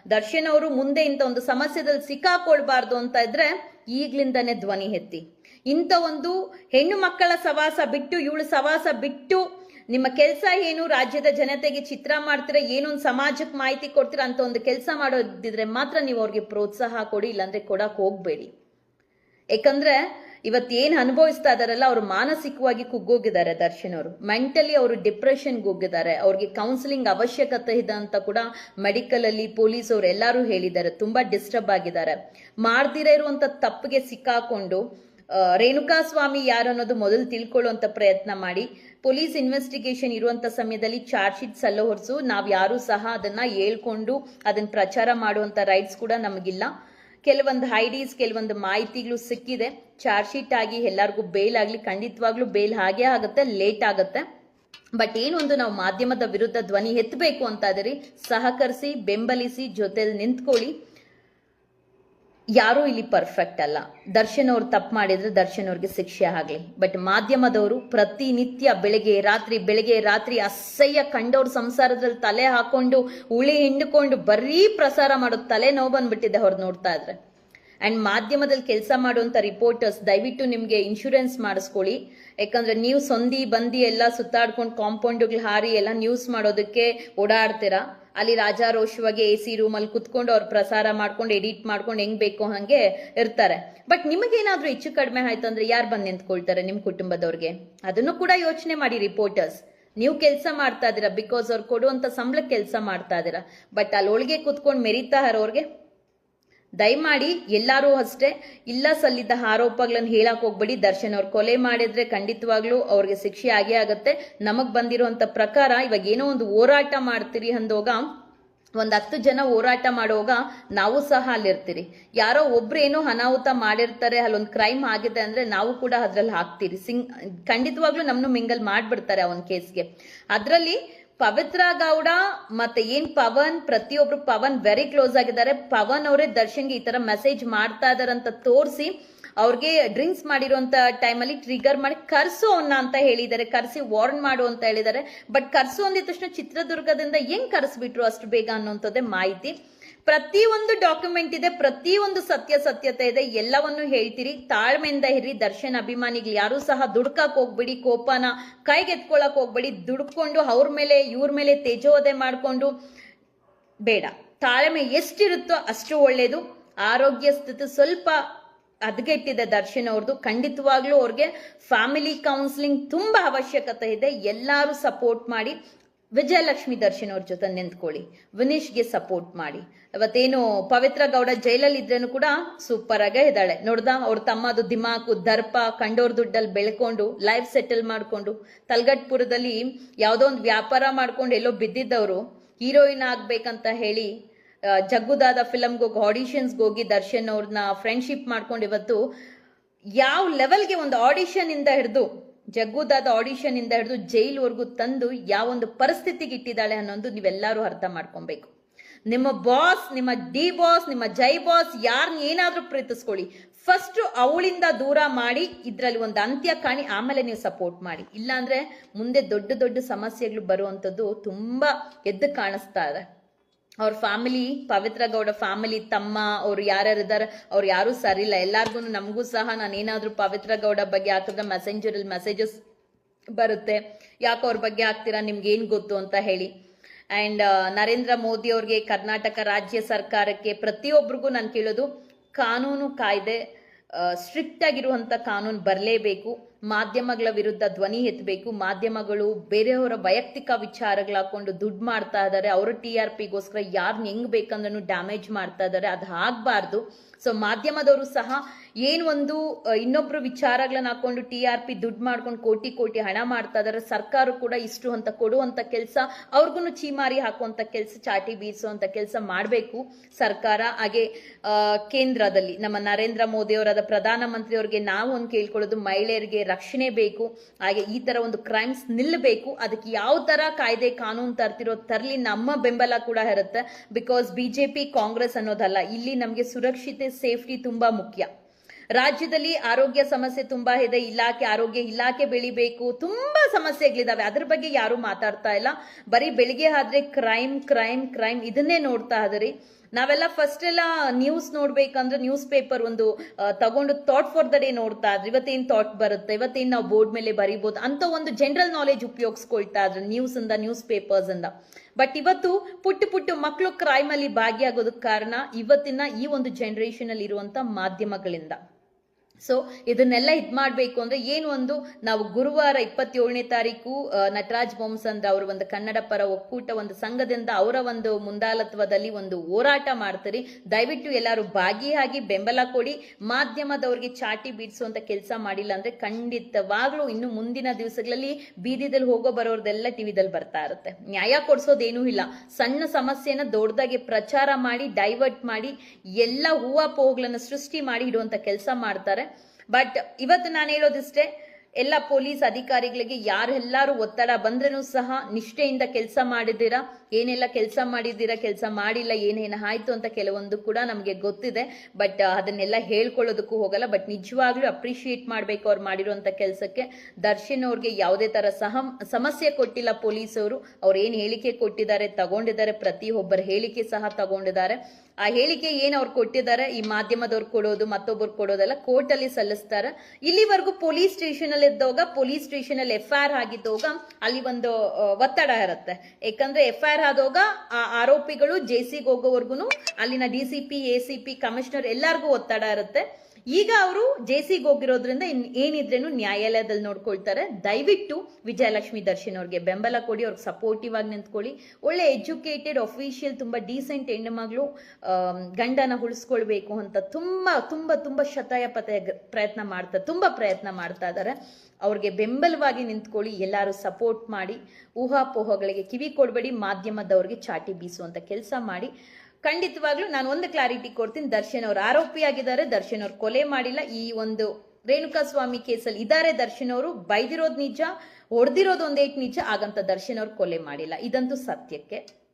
S1: ದರ್ಶನ್ ಅವರು ಮುಂದೆ ಇಂಥ ಒಂದು ಸಮಸ್ಯೆದಲ್ಲಿ ಸಿಕ್ಕಾಕೊಳ್ಬಾರ್ದು ಅಂತ ಇದ್ರೆ, ಈಗ್ಲಿಂದಾನೇ ಧ್ವನಿ ಎತ್ತಿ. ಇಂಥ ಒಂದು ಹೆಣ್ಣು ಮಕ್ಕಳ ಸವಾಸ ಬಿಟ್ಟು, ಇವಳು ಸವಾಸ ಬಿಟ್ಟು ನಿಮ್ಮ ಕೆಲಸ ಏನು? ರಾಜ್ಯದ ಜನತೆಗೆ ಚಿತ್ರ ಮಾಡ್ತೀರಾ? ಏನೊಂದು ಸಮಾಜಕ್ಕೆ ಮಾಹಿತಿ ಕೊಡ್ತೀರಾ ಅಂತ ಒಂದು ಕೆಲಸ ಮಾಡೋದಿದ್ರೆ ಮಾತ್ರ ನೀವು ಅವ್ರಿಗೆ ಪ್ರೋತ್ಸಾಹ ಕೊಡಿ, ಇಲ್ಲಾಂದ್ರೆ ಕೊಡಕ್ ಹೋಗ್ಬೇಡಿ. ಯಾಕಂದ್ರೆ ಏನು ಅನುಭವಿಸ್ತಾ ಇದಾರಲ್ಲ, ಅವರು ಮಾನಸಿಕವಾಗಿ ಕುಗ್ಗೋಗಿದ್ದಾರೆ ದರ್ಶನ್ ಅವರು. ಮೆಂಟಲಿ ಅವರು ಡಿಪ್ರೆಷನ್ಗೆ ಹೋಗಿದ್ದಾರೆ. ಅವ್ರಿಗೆ ಕೌನ್ಸಿಲಿಂಗ್ ಅವಶ್ಯಕತೆ ಇದೆ ಅಂತ ಕೂಡ ಮೆಡಿಕಲ್ ಅಲ್ಲಿ ಪೊಲೀಸ್ ಅವರು ಎಲ್ಲರೂ ಹೇಳಿದ್ದಾರೆ. ತುಂಬಾ ಡಿಸ್ಟರ್ಬ್ ಆಗಿದ್ದಾರೆ. ಮಾಡ್ದಿರ ಇರುವಂತ ತಪ್ಪಿಗೆ ಸಿಕ್ಕಾಕೊಂಡು ರೇಣುಕಾ ಸ್ವಾಮಿ ಯಾರು ಅನ್ನೋದು ಮೊದಲು ತಿಳ್ಕೊಳ್ಳುವಂತ ಪ್ರಯತ್ನ ಮಾಡಿ. ಪೊಲೀಸ್ ಇನ್ವೆಸ್ಟಿಗೇಷನ್ ಇರುವಂತ ಸಮಯದಲ್ಲಿ ಚಾರ್ಜ್ ಶೀಟ್ ಸಲ್ಲ ಹೊರಸು. ನಾವ್ ಯಾರು ಸಹ ಅದನ್ನ ಹೇಳ್ಕೊಂಡು ಅದನ್ನ ಪ್ರಚಾರ ಮಾಡುವಂತ ರೈಟ್ಸ್ ಕೂಡ ನಮಗಿಲ್ಲ. ಕೆಲವೊಂದು ಐಡೀಸ್ ಕೆಲವೊಂದು ಮಾಹಿತಿಗಳು ಸಿಕ್ಕಿದೆ. ಚಾರ್ಜ್ ಶೀಟ್ ಆಗಿ ಎಲ್ಲರಿಗೂ ಬೇಲ್ ಆಗಲಿ, ಖಂಡಿತವಾಗ್ಲೂ ಬೇಲ್ ಹಾಗೆ ಆಗುತ್ತೆ ಲೇಟ್ ಆಗುತ್ತೆ. ಬಟ್ ಏನೊಂದು ನಾವು ಮಾಧ್ಯಮದ ವಿರುದ್ಧ ಧ್ವನಿ ಎತ್ತಬೇಕು ಅಂತ ಅದರಿ ಸಹಕರಿಸಿ, ಬೆಂಬಲಿಸಿ, ಜೊತೆಲಿ ನಿಂತ್ಕೊಳ್ಳಿ. ಯಾರೂ ಇಲ್ಲಿ ಪರ್ಫೆಕ್ಟ್ ಅಲ್ಲ. ದರ್ಶನ್ ಅವ್ರು ತಪ್ಪು ಮಾಡಿದ್ರೆ ದರ್ಶನ್ ಅವ್ರಿಗೆ ಶಿಕ್ಷೆ ಆಗಲಿ. ಬಟ್ ಮಾಧ್ಯಮದವರು ಪ್ರತಿನಿತ್ಯ ಬೆಳಗ್ಗೆ ರಾತ್ರಿ ಬೆಳಗ್ಗೆ ರಾತ್ರಿ ಅಸಹ್ಯ ಕಂಡವ್ರ ಸಂಸಾರದಲ್ಲಿ ತಲೆ ಹಾಕೊಂಡು, ಉಳಿ ಹಿಂಡ್ಕೊಂಡು ಬರೀ ಪ್ರಸಾರ ಮಾಡೋದು ತಲೆ ನೋವು ಬಂದ್ಬಿಟ್ಟಿದೆ ಅವ್ರು ನೋಡ್ತಾ ಇದ್ರೆ. ಅಂಡ್ ಮಾಧ್ಯಮದಲ್ಲಿ ಕೆಲಸ ಮಾಡುವಂತ ರಿಪೋರ್ಟರ್ಸ್ ದಯವಿಟ್ಟು ನಿಮಗೆ ಇನ್ಶೂರೆನ್ಸ್ ಮಾಡಿಸ್ಕೊಳ್ಳಿ. ಯಾಕಂದ್ರೆ ನೀವು ಸಂಧಿ ಬಂದಿ ಎಲ್ಲ ಸುತ್ತಾಡ್ಕೊಂಡು ಕಾಂಪೌಂಡ್ಗಳು ಹಾರಿ ಎಲ್ಲ ನ್ಯೂಸ್ ಮಾಡೋದಕ್ಕೆ ಓಡಾಡ್ತೀರಾ. ಅಲ್ಲಿ ರಾಜಾರೋಷವಾಗಿ ಎ ಸಿ ರೂಮಲ್ಲಿ ಕುತ್ಕೊಂಡು ಅವ್ರು ಪ್ರಸಾರ ಮಾಡ್ಕೊಂಡು, ಎಡಿಟ್ ಮಾಡ್ಕೊಂಡು ಹೆಂಗ್ ಬೇಕು ಹಂಗೆ ಇರ್ತಾರೆ. ಬಟ್ ನಿಮಗೇನಾದ್ರೂ ಹೆಚ್ಚು ಕಡಿಮೆ ಆಯ್ತು ಅಂದ್ರೆ ಯಾರು ಬಂದು ನಿಂತ್ಕೊಳ್ತಾರೆ ನಿಮ್ಮ ಕುಟುಂಬದವ್ರಿಗೆ? ಅದನ್ನು ಕೂಡ ಯೋಚನೆ ಮಾಡಿ ರಿಪೋರ್ಟರ್ಸ್ ನೀವು ಕೆಲಸ ಮಾಡ್ತಾ ಇದ್ದೀರಾ ಬಿಕಾಸ್ ಅವ್ರು ಕೊಡುವಂತ ಸಂಬಳ ಕೆಲಸ ಮಾಡ್ತಾ ಇದ್ದೀರಾ. ಬಟ್ ಅಲ್ಲಿ ಒಳಗೆ ಕುತ್ಕೊಂಡು ಮೆರಿತಾ ಇರೋರ್ಗೆ ದಯಮಾಡಿ ಎಲ್ಲರೂ ಅಷ್ಟೇ ಇಲ್ಲ ಸಲ್ಲಿದ್ದ ಆರೋಪಗಳನ್ನು ಹೇಳಕ್ ಹೋಗ್ಬೇಡಿ. ದರ್ಶನ್ ಅವ್ರು ಕೊಲೆ ಮಾಡಿದ್ರೆ ಖಂಡಿತವಾಗ್ಲೂ ಅವ್ರಿಗೆ ಶಿಕ್ಷೆ ಆಗೇ ಆಗುತ್ತೆ. ನಮಗ್ ಬಂದಿರುವಂತ ಪ್ರಕಾರ ಇವಾಗ ಏನೋ ಒಂದು ಹೋರಾಟ ಮಾಡ್ತೀರಿ ಅಂದೋಗ, ಒಂದ್ ಹತ್ತು ಜನ ಹೋರಾಟ ಮಾಡುವಾಗ ನಾವು ಸಹ ಅಲ್ಲಿರ್ತೀರಿ. ಯಾರೋ ಒಬ್ರು ಏನೋ ಅನಾಹುತ ಮಾಡಿರ್ತಾರೆ, ಅಲ್ಲೊಂದು ಕ್ರೈಮ್ ಆಗಿದೆ ಅಂದ್ರೆ ನಾವು ಕೂಡ ಅದ್ರಲ್ಲಿ ಹಾಕ್ತೀರಿ. ಸಿಂಗ್, ಖಂಡಿತವಾಗ್ಲೂ ನಮ್ನು ಮಿಂಗಲ್ ಮಾಡ್ಬಿಡ್ತಾರೆ ಅವನ್ ಕೇಸ್ಗೆ. ಅದ್ರಲ್ಲಿ ಪವಿತ್ರ ಗೌಡ ಮತ್ತೆ ಏನ್ ಪವನ್, ಪ್ರತಿಯೊಬ್ರು ಪವನ್ ವೆರಿ ಕ್ಲೋಸ್ ಆಗಿದ್ದಾರೆ. ಪವನ್ ಅವರೇ ದರ್ಶನ್ಗೆ ಈ ತರ ಮೆಸೇಜ್ ಮಾಡ್ತಾ ಇದಾರಂತ ತೋರಿಸಿ ಅವ್ರಿಗೆ ಡ್ರಿಂಕ್ಸ್ ಮಾಡಿರುವಂತ ಟೈಮಲ್ಲಿ ಟ್ರಿಗರ್ ಮಾಡಿ ಕರ್ಸು ಅವನ್ನ ಅಂತ ಹೇಳಿದ್ದಾರೆ. ಕರ್ಸಿ ವಾರ್ನ್ ಮಾಡು ಅಂತ ಹೇಳಿದ್ದಾರೆ. ಬಟ್ ಕರ್ಸು ಅಂದಿದ ತಕ್ಷಣ ಚಿತ್ರದುರ್ಗದಿಂದ ಹೆಂಗ್ ಕರ್ಸ್ಬಿಟ್ರು ಅಷ್ಟು ಬೇಗ ಅನ್ನುವಂಥದ್ದೇ ಮಾಹಿತಿ. ಪ್ರತಿಯೊಂದು ಡಾಕ್ಯುಮೆಂಟ್ ಇದೆ, ಪ್ರತಿಯೊಂದು ಸತ್ಯ ಸತ್ಯತೆ ಇದೆ, ಎಲ್ಲವನ್ನು ಹೇಳ್ತೀರಿ. ತಾಳ್ಮೆಯಿಂದ ಇರ್ರಿ, ದರ್ಶನ್ ಅಭಿಮಾನಿಗಳು ಯಾರು ಸಹ ದುಡ್ಕಕ್ ಹೋಗ್ಬೇಡಿ, ಕೋಪನ ಕೈಗೆತ್ಕೊಳಕ್ ಹೋಗ್ಬೇಡಿ, ದುಡ್ಕೊಂಡು ಅವ್ರ ಮೇಲೆ, ಇವ್ರ ಮೇಲೆ ತೇಜೋದೆ ಮಾಡ್ಕೊಂಡು ಬೇಡ. ತಾಳ್ಮೆ ಎಷ್ಟಿರುತ್ತೋ ಅಷ್ಟು ಒಳ್ಳೇದು. ಆರೋಗ್ಯ ಸ್ಥಿತಿ ಸ್ವಲ್ಪ ಹದಗೆಟ್ಟಿದೆ ದರ್ಶನ್ ಅವ್ರದ್ದು ಖಂಡಿತವಾಗ್ಲೂ ಅವ್ರಿಗೆ ಫ್ಯಾಮಿಲಿ ಕೌನ್ಸಿಲಿಂಗ್ ತುಂಬಾ ಅವಶ್ಯಕತೆ ಇದೆ. ಎಲ್ಲರೂ ಸಪೋರ್ಟ್ ಮಾಡಿ ವಿಜಯಲಕ್ಷ್ಮಿ ದರ್ಶನ್ ಅವ್ರ ಜೊತೆ ನಿಂತ್ಕೊಳ್ಳಿ. ವಿನೀಶ್ಗೆ ಸಪೋರ್ಟ್ ಮಾಡಿ. ಅವತ್ತೇನು ಪವಿತ್ರ ಗೌಡ ಜೈಲಲ್ಲಿ ಇದ್ರೂ ಕೂಡ ಸೂಪರ್ ಆಗೇ ಇದ್ದಾಳೆ. ನೋಡ್ದ, ಅವ್ರ ತಮ್ಮದು ದಿಮಾಕು, ದರ್ಪ, ಕಂಡೋರ್ ದುಡ್ಡಲ್ಲಿ ಬೆಳ್ಕೊಂಡು ಲೈಫ್ ಸೆಟಲ್ ಮಾಡ್ಕೊಂಡು, ತಲ್ಗಟ್ಪುರದಲ್ಲಿ ಯಾವುದೋ ಒಂದು ವ್ಯಾಪಾರ ಮಾಡ್ಕೊಂಡು ಎಲ್ಲೋ ಬಿದ್ದಿದ್ದವರು ಹೀರೋಯಿನ್ ಆಗ್ಬೇಕಂತ ಹೇಳಿ ಜಗ್ಗುದಾದ ಫಿಲಮ್ಗೆ ಹೋಗಿ ಆಡಿಷನ್ಸ್ಗೆ ಹೋಗಿ ದರ್ಶನ್ ಅವ್ರನ್ನ ಫ್ರೆಂಡ್ಶಿಪ್ ಮಾಡ್ಕೊಂಡು ಇವತ್ತು, ಯಾವ ಲೆವೆಲ್ಗೆ ಒಂದು ಆಡಿಷನ್ ಇಂದ ಹಿಡಿದು ಜಗ್ಗುದಾದ ಆಡಿಷನ್ ಇಂದ ಹಿಡಿದು ಜೈಲ್ವರೆಗೂ ತಂದು ಯಾವೊಂದು ಪರಿಸ್ಥಿತಿಗೆ ಇಟ್ಟಿದ್ದಾಳೆ ಅನ್ನೋದು ನೀವೆಲ್ಲರೂ ಅರ್ಥ ಮಾಡ್ಕೊಬೇಕು. ನಿಮ್ಮ ಬಾಸ್ ನಿಮ್ಮ ಡಿ ಬಾಸ್ ನಿಮ್ಮ ಜೈ ಬಾಸ್ ಯಾರನ್ನ ಏನಾದ್ರೂ ಪ್ರೀತಿಸ್ಕೊಳ್ಳಿ. ಫಸ್ಟ್ ಅವಳಿಂದ ದೂರ ಮಾಡಿ, ಇದರಲ್ಲಿ ಒಂದು ಅಂತ್ಯ ಕಾಣಿ, ಆಮೇಲೆ ನೀವು ಸಪೋರ್ಟ್ ಮಾಡಿ. ಇಲ್ಲಾಂದ್ರೆ ಮುಂದೆ ದೊಡ್ಡ ದೊಡ್ಡ ಸಮಸ್ಯೆಗಳು ಬರುವಂಥದ್ದು ತುಂಬಾ ಎದ್ದು ಕಾಣಿಸ್ತಾ ಇದೆ. ಅವ್ರ ಫ್ಯಾಮಿಲಿ ಪವಿತ್ರ ಗೌಡ ಫ್ಯಾಮಿಲಿ ತಮ್ಮ, ಅವ್ರು ಯಾರ್ಯಾರು ಇದಾರೆ, ಅವ್ರು ಯಾರು ಇಲ್ಲ ಎಲ್ಲಾರ್ಗು ನಮಗೂ ಸಹ ನಾನು ಏನಾದ್ರೂ ಪವಿತ್ರ ಗೌಡ ಬಗ್ಗೆ ಹಾಕಿದ್ರೆ ಮೆಸೆಂಜರ್ ಅಲ್ಲಿ ಮೆಸೇಜಸ್ ಬರುತ್ತೆ. ಯಾಕೆ ಅವ್ರ ಬಗ್ಗೆ ಆಗ್ತೀರಾ? ನಿಮ್ಗೆ ಏನು ಗೊತ್ತು ಅಂತ ಹೇಳಿ. ಆ್ಯಂಡ್ ನರೇಂದ್ರ ಮೋದಿ ಅವ್ರಿಗೆ ಕರ್ನಾಟಕ ರಾಜ್ಯ ಸರ್ಕಾರಕ್ಕೆ ಪ್ರತಿಯೊಬ್ಬರಿಗೂ ನಾನು ಕೇಳೋದು, ಕಾನೂನು ಕಾಯ್ದೆ ಸ್ಟ್ರಿಕ್ಟ್ ಆಗಿರುವಂತ ಕಾನೂನು ಬರಲೇಬೇಕು. ಮಾಧ್ಯಮಗಳ ವಿರುದ್ಧ ಧ್ವನಿ ಎತ್ತಬೇಕು, ಮಾಧ್ಯಮಗಳು ಬೇರೆಯವರ ವೈಯಕ್ತಿಕ ವಿಚಾರಗಳು ಹಾಕೊಂಡು ದುಡ್ಡು ಮಾಡ್ತಾ ಇದ್ದಾರೆ, ಅವರ ಟಿ ಆರ್ ಪಿಗೋಸ್ಕರ ಯಾರನ್ನ ಹೆಂಗ್ ಬೇಕಂದ್ರೂ ಡ್ಯಾಮೇಜ್ ಮಾಡ್ತಾ ಇದ್ದಾರೆ, ಅದು ಆಗಬಾರ್ದು. ಸೊ ಮಾಧ್ಯಮದವರು ಸಹ ಏನು ಒಂದು ಇನ್ನೊಬ್ರು ವಿಚಾರಗಳನ್ನ ಹಾಕೊಂಡು ಟಿ ಆರ್ ಪಿ ದುಡ್ಡು ಮಾಡ್ಕೊಂಡು ಕೋಟಿ ಕೋಟಿ ಹಣ ಮಾಡ್ತಾ ಇದಾರೆ ಸರ್ಕಾರ ಕೂಡ ಇಷ್ಟು ಅಂತ ಕೊಡುವಂತ ಕೆಲಸ ಅವ್ರಿಗೂ ಚೀಮಾರಿ ಹಾಕುವಂತ ಕೆಲಸ, ಚಾಟಿ ಬೀಸುವಂತ ಕೆಲಸ ಮಾಡಬೇಕು ಸರ್ಕಾರ. ಹಾಗೆ ಕೇಂದ್ರದಲ್ಲಿ ನಮ್ಮ ನರೇಂದ್ರ ಮೋದಿ ಅವರಾದ ಪ್ರಧಾನಮಂತ್ರಿ ಅವರಿಗೆ ನಾವು ಒಂದು ಕೇಳ್ಕೊಳ್ಳೋದು ಮಹಿಳೆಯರಿಗೆ ರಕ್ಷಣೆ ಬೇಕು, ಹಾಗೆ ಈ ತರ ಒಂದು ಕ್ರೈಮ್ಸ್ ನಿಲ್ಲಬೇಕು ಅದಕ್ಕೆ ಯಾವ ತರ ಕಾಯ್ದೆ ಕಾನೂನು ತರ್ತಿರೋ, ತರಲಿ ನಮ್ಮ ಬೆಂಬಲ ಕೂಡ ಇರುತ್ತೆ, ಬಿಕಾಸ್ ಬಿಜೆಪಿ ಕಾಂಗ್ರೆಸ್ ಅನ್ನೋದಲ್ಲ, ಇಲ್ಲಿ ನಮಗೆ ಸುರಕ್ಷತೆ, ಸೇಫ್ಟಿ ತುಂಬಾ ಮುಖ್ಯ. ರಾಜ್ಯದಲ್ಲಿ ಆರೋಗ್ಯ ಸಮಸ್ಯೆ ತುಂಬಾ ಇದೆ, ಇಲಾಖೆ, ಆರೋಗ್ಯ ಇಲಾಖೆ ಬೆಳಿಬೇಕು, ತುಂಬಾ ಸಮಸ್ಯೆಗಳಿದಾವೆ. ಅದ್ರ ಬಗ್ಗೆ ಯಾರು ಮಾತಾಡ್ತಾ ಇಲ್ಲ. ಬರೀ ಬೆಳಿಗ್ಗೆ ಆದ್ರೆ ಕ್ರೈಮ್ ಕ್ರೈಮ್ ಕ್ರೈಮ್ ಇದನ್ನೇ ನೋಡ್ತಾ ಇದ್ರಿ ನಾವೆಲ್ಲ ಫಸ್ಟ್ ಎಲ್ಲ ನ್ಯೂಸ್ ನೋಡ್ಬೇಕಂದ್ರೆ ನ್ಯೂಸ್ ಪೇಪರ್ ಒಂದು ತಗೊಂಡು ಥಾಟ್ ಫಾರ್ ದ ಡೇ ನೋಡ್ತಾ ಇದ್ರಿ. ಇವತ್ತೇನ್ ಥಾಟ್ ಬರುತ್ತೆ? ಇವತ್ತೇನ್ ನಾವು ಬೋರ್ಡ್ ಮೇಲೆ ಬರಿಬೋದು? ಅಂತ ಒಂದು ಜನರಲ್ ನಾಲೆಜ್ ಉಪಯೋಗಿಸ್ಕೊಳ್ತಾ ಇದ್ರೆ ನ್ಯೂಸ್ ಇಂದ ನ್ಯೂಸ್ ಪೇಪರ್ಸ್ ಇಂದ. ಬಟ್ ಇವತ್ತು ಪುಟ್ಟ ಪುಟ್ಟು ಮಕ್ಕಳು ಕ್ರೈಮ್ ಅಲ್ಲಿ ಭಾಗಿಯಾಗೋದಕ್ಕೆ ಕಾರಣ ಇವತ್ತಿನ ಈ ಒಂದು ಜನರೇಷನ್ ಅಲ್ಲಿ ಇರುವಂತ ಮಾಧ್ಯಮಗಳಿಂದ. ಸೊ ಇದನ್ನೆಲ್ಲ ಇದು ಮಾಡಬೇಕು ಅಂದರೆ ಏನು ಒಂದು ನಾವು ಗುರುವಾರ ಇಪ್ಪತ್ತೇಳನೇ ತಾರೀಕು ನಟರಾಜ್ ಬೊಮ್ಸಂದ್ರ ಅವರು ಒಂದು ಕನ್ನಡ ಪರ ಒಕ್ಕೂಟ ಒಂದು ಸಂಘದಿಂದ ಅವರ ಒಂದು ಮುಂದಾಳತ್ವದಲ್ಲಿ ಒಂದು ಹೋರಾಟ ಮಾಡ್ತಾರೆ. ದಯವಿಟ್ಟು ಎಲ್ಲರೂ ಭಾಗಿಯಾಗಿ ಬೆಂಬಲ ಕೊಡಿ. ಮಾಧ್ಯಮದವ್ರಿಗೆ ಚಾಟಿ ಬೀಡಿಸುವಂಥ ಕೆಲಸ ಮಾಡಿಲ್ಲ ಅಂದರೆ ಖಂಡಿತವಾಗ್ಲೂ ಇನ್ನು ಮುಂದಿನ ದಿವಸಗಳಲ್ಲಿ ಬೀದಿದಲ್ಲಿ ಹೋಗೋ ಬರೋರ್ದೆಲ್ಲ ಟಿವಿದಲ್ಲಿ ಬರ್ತಾ ಇರುತ್ತೆ. ನ್ಯಾಯ ಕೊಡಿಸೋದೇನೂ ಇಲ್ಲ. ಸಣ್ಣ ಸಮಸ್ಯೆನ ದೊಡ್ಡದಾಗಿ ಪ್ರಚಾರ ಮಾಡಿ, ಡೈವರ್ಟ್ ಮಾಡಿ, ಎಲ್ಲ ಹೂವಾಪೋಹಗಳನ್ನು ಸೃಷ್ಟಿ ಮಾಡಿ ಇಡುವಂಥ ಕೆಲಸ ಮಾಡ್ತಾರೆ. ಬಟ್ ಇವತ್ತು ನಾನು ಹೇಳೋದಿಷ್ಟೇ, ಎಲ್ಲ ಪೊಲೀಸ್ ಅಧಿಕಾರಿಗಳಿಗೆ ಯಾರೆಲ್ಲರೂ ಒತ್ತಡ ಬಂದ್ರೂ ಸಹ ನಿಷ್ಠೆಯಿಂದ ಕೆಲಸ ಮಾಡಿದ್ದೀರಾ, ಏನೆಲ್ಲ ಕೆಲಸ ಮಾಡಿದ್ದೀರಾ, ಕೆಲಸ ಮಾಡಿಲ್ಲ, ಏನೇನು ಆಯಿತು ಅಂತ ಕೆಲವೊಂದು ಕೂಡ ನಮಗೆ ಗೊತ್ತಿದೆ. ಬಟ್ ಅದನ್ನೆಲ್ಲ ಹೇಳ್ಕೊಳ್ಳೋದಕ್ಕೂ ಹೋಗಲ್ಲ. ಬಟ್ ನಿಜವಾಗ್ಲೂ ಅಪ್ರಿಷಿಯೇಟ್ ಮಾಡಬೇಕು ಅವ್ರು ಮಾಡಿರುವಂತ ಕೆಲಸಕ್ಕೆ. ದರ್ಶನ್ ಅವ್ರಿಗೆ ಯಾವುದೇ ಥರ ಸಹ, ಸಮಸ್ಯೆ ಕೊಟ್ಟಿಲ್ಲ ಪೊಲೀಸವರು ಅವ್ರು ಏನು ಹೇಳಿಕೆ ಕೊಟ್ಟಿದ್ದಾರೆ, ತಗೊಂಡಿದ್ದಾರೆ, ಪ್ರತಿಯೊಬ್ಬರ ಹೇಳಿಕೆ ಸಹ ತಗೊಂಡಿದ್ದಾರೆ. ಆ ಹೇಳಿಕೆ ಏನು ಅವ್ರು ಕೊಟ್ಟಿದ್ದಾರೆ, ಈ ಮಾಧ್ಯಮದವ್ರು ಕೊಡೋದು, ಮತ್ತೊಬ್ಬರು ಕೊಡೋದೆಲ್ಲ ಕೋರ್ಟ್ ಅಲ್ಲಿ ಸಲ್ಲಿಸ್ತಾರೆ. ಇಲ್ಲಿವರೆಗೂ ಪೊಲೀಸ್ ಸ್ಟೇಷನ್ ಅಲ್ಲಿ ಇದ್ದಾಗ, police station F I R R ಆಗಿದ್ದೋಗ ಅಲ್ಲಿ ಒಂದು ಒತ್ತಡ ಇರುತ್ತೆ. ಯಾಕಂದ್ರೆ ಎಫ್ ಐ ಆರ್ ಆದಾಗ ಆ ಆರೋಪಿಗಳು ಜೈಸಿಗೆ ಹೋಗೋವರೆಗೂ ಅಲ್ಲಿನ D C P, A C P, commissioner ಎಲ್ಲರಿಗೂ ಒತ್ತಡ ಇರುತ್ತೆ. ಈಗ ಅವರು ಜೆಸಿಗೆ ಹೋಗಿರೋದ್ರಿಂದ ಇನ್ ಏನಿದ್ರೇನು ನ್ಯಾಯಾಲಯದಲ್ಲಿ ನೋಡ್ಕೊಳ್ತಾರೆ. ದಯವಿಟ್ಟು ವಿಜಯಲಕ್ಷ್ಮಿ ದರ್ಶನ್ ಅವ್ರಿಗೆ ಬೆಂಬಲ ಕೊಡಿ, ಅವ್ರಿಗೆ ಸಪೋರ್ಟಿವ್ ಆಗಿ ನಿಂತ್ಕೊಳ್ಳಿ. ಒಳ್ಳೆ ಎಜುಕೇಟೆಡ್ ಅಫಿಷಿಯಲ್ ತುಂಬಾ ಡೀಸೆಂಟ್ ಹೆಣ್ಣು ಮಗಳು ಗಂಡನ ಉಳಿಸ್ಕೊಳ್ಬೇಕು ಅಂತ ತುಂಬಾ ತುಂಬಾ ತುಂಬಾ ಶತಾಯ ಪತಾಯ ಪ್ರಯತ್ನ ಮಾಡ್ತಾ, ತುಂಬಾ ಪ್ರಯತ್ನ ಮಾಡ್ತಾ ಇದ್ದಾರೆ ಅವ್ರಿಗೆ ಬೆಂಬಲವಾಗಿ ನಿಂತ್ಕೊಳ್ಳಿ, ಎಲ್ಲರೂ ಸಪೋರ್ಟ್ ಮಾಡಿ, ಊಹಾಪೋಹಗಳಿಗೆ ಕಿವಿ ಕೊಡಬೇಡಿ, ಮಾಧ್ಯಮದವ್ರಿಗೆ ಚಾಟಿ ಬೀಸುವಂತ ಕೆಲಸ ಮಾಡಿ. ಖಂಡಿತವಾಗ್ಲೂ ನಾನು ಒಂದು ಕ್ಲಾರಿಟಿ ಕೊಡ್ತೀನಿ. ದರ್ಶನ್ ಅವರು ಆರೋಪಿಯಾಗಿದ್ದಾರೆ ದರ್ಶನ್ ಅವರು ಕೊಲೆ ಮಾಡಿಲ್ಲ. ಈ ಒಂದು ರೇಣುಕಾ ಸ್ವಾಮಿ ಕೇಸಲ್ಲಿ ಇದ್ದಾರೆ ದರ್ಶನ್ ಅವರು. ಬೈದಿರೋದು ನಿಜ ಹೊಡೆದಿರೋದು ಒಂದೇಟ್ ನಿಜ. ಹಾಗಂತ ದರ್ಶನ್ ಅವರು ಕೊಲೆ ಮಾಡಿಲ್ಲ. ಇದಂತೂ ಸತ್ಯಕ್ಕೆ.